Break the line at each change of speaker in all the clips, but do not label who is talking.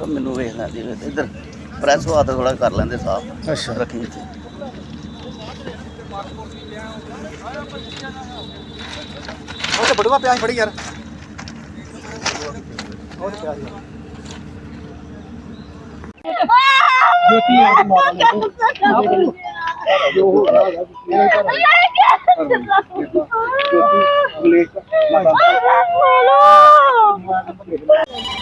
ਉਹ ਮੈਨੂੰ ਵੇਖ ਲੈਂਦੀ ਵੇ ਇੱਧਰ ਪ੍ਰੈਸ ਤਾਂ ਥੋੜਾ ਕਰ ਲੈਂਦੇ ਸਾਫ਼
ਅੱਛਾ।
ਰੱਖੀ ਇੱਥੇ।
ਉਹ ਤੇ ਬੜੂਆ ਪਿਆ ਸੀ ਫੜੀ ਯਾਰ। ਉਹ ਤੇ ਪਿਆ ਸੀ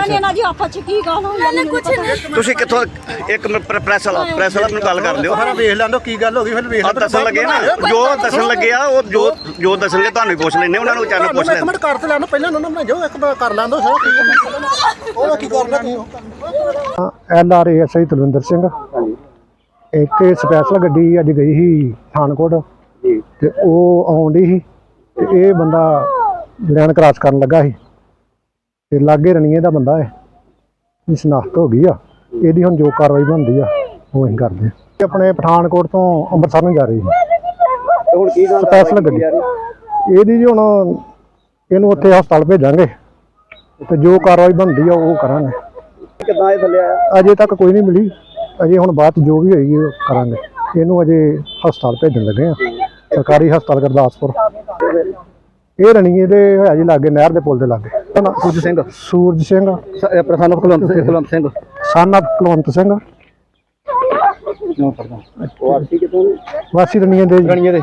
ਪਤਾ ਨਹੀਂ ਇਹਨਾਂ ਦੀ ਆਪਸ ਚ ਕੀ ਗੱਲ ਹੋਈ ਮੈਨੂੰ ਕੁਛ ਨਹੀਂ।
ਤੁਸੀਂ ਕਿੱਥੋਂ ਇੱਕ ਮਿੰਟ ਪ੍ਰ- ਪ੍ਰੈਸ ਵਾਲਾ ਪ੍ਰੈਸ ਵਾਲਾ ਮੈਨੂੰ ਗੱਲ ਕਰ ਲਿਓ
ਸਾਰਾ ਵੇਖ ਲੈਂਦੋ ਕੀ ਗੱਲ ਹੋ ਗਈ ਫਿਰ ਵੇਖ
ਆ ਦੱਸਣ ਲੱਗੇ ਨਾ ਜੋ ਦੱਸਣ ਲੱਗੇ ਆ ਉਹ ਜੋ ਜੋ ਦੱਸਣਗੇ ਤੁਹਾਨੂੰ ਹੀ ਪੁੱਛ ਲੈਣੇ ਉਹਨਾਂ ਨੂੰ ਚਾਹਨੂੰ ਪੁੱਛ ਲੈਣ
ਮਿੰਟ ਕਰ ਤੇ ਲੈਣ ਪਹਿਲਾਂ ਉਹਨਾਂ ਨੂੰ ਜੋ ਇੱਕ ਵਾਰ ਕਰ ਲੈਂਦੋ ਸਾਰਾ। ਕੀ ਕਰਨਾ ਉਹ ਕੀ ਕਰਨਾ ਤੁਸੀਂ?
L R A S I Talwinder Singh. ਇੱਥੇ ਸਪੈਸ਼ਲ ਗੱਡੀ ਅੱਜ ਗਈ ਸੀ ਪਠਾਨਕੋਟ। ਤੇ ਉਹ ਆਉਂਦੀ ਸੀ ਤੇ ਇਹ ਬੰਦਾ ਲੈਨ ਕ੍ਰਾਸ ਕਰਨ ਲੱਗਾ ਸੀ। ਤੇ ਲਾਗੇ ਰਣੀਏ ਦਾ ਬੰਦਾ ਹੈ ਇਹ ਸ਼ਨਾਖਤ ਹੋ ਗਈ ਆ। ਇਹਦੀ ਹੁਣ ਜੋ ਕਾਰਵਾਈ ਬਣਦੀ ਆ ਉਹ ਅਸੀਂ ਕਰਦੇ ਆ। ਇਹ ਆਪਣੇ ਪਠਾਨਕੋਟ ਤੋਂ ਅੰਮ੍ਰਿਤਸਰ ਨੂੰ ਜਾ ਰਹੀ ਸੀ।
ਹੁਣ ਕੀ ਗੱਲ
ਸਪੈਸ਼ਲ ਗੱਡੀ। ਇਹਦੀ ਜੀ ਹੁਣ ਇਹਨੂੰ ਉੱਥੇ ਹਸਪਤਾਲ ਭੇਜਾਂਗੇ। ਤੇ ਜੋ ਕਾਰਵਾਈ ਬਣਦੀ ਆ ਉਹ ਕਰਾਂਗੇ।
ਕਿੱਦਾਂ ਇਹ ਥੱਲੇ ਆਇਆ?
ਅਜੇ ਤੱਕ ਕੋਈ ਨਹੀਂ ਮਿਲੀ। ਅਜੇ ਹੁਣ ਬਾਅਦ ਜੋ ਵੀ ਹੋਏਗੀ ਉਹ ਕਰਾਂਗੇ। ਇਹਨੂੰ ਅਜੇ ਹਸਪਤਾਲ ਭੇਜਣ ਲੱਗੇ ਆ। ਸਰਕਾਰੀ ਹਸਪਤਾਲ ਗੁਰਦਾਸਪੁਰ। ਇਹ ਰਣੀਏ ਦੇ ਹੋਇਆ ਜੀ ਲਾਗੇ ਨਹਿਰ ਦੇ ਪੁਲ ਦੇ ਲਾਗੇ।
ਸੂਰਜ ਸਿੰਘ।
ਸੂਰਜ ਸਿੰਘ।
ਪ੍ਰਸੰਨ ਕੁਲਵੰਤ ਸਿੰਘ ਕੁਲਵੰਤ ਸਿੰਘ।
ਸਨ of ਕੁਲਵੰਤ ਸਿੰਘ।
ਉਹ ਆਰਤੀ ਕਿਤੋਂ
ਵਾਸੀ ਰਣੀਏ ਦੇ।
ਗਣੀਏ ਦੇ।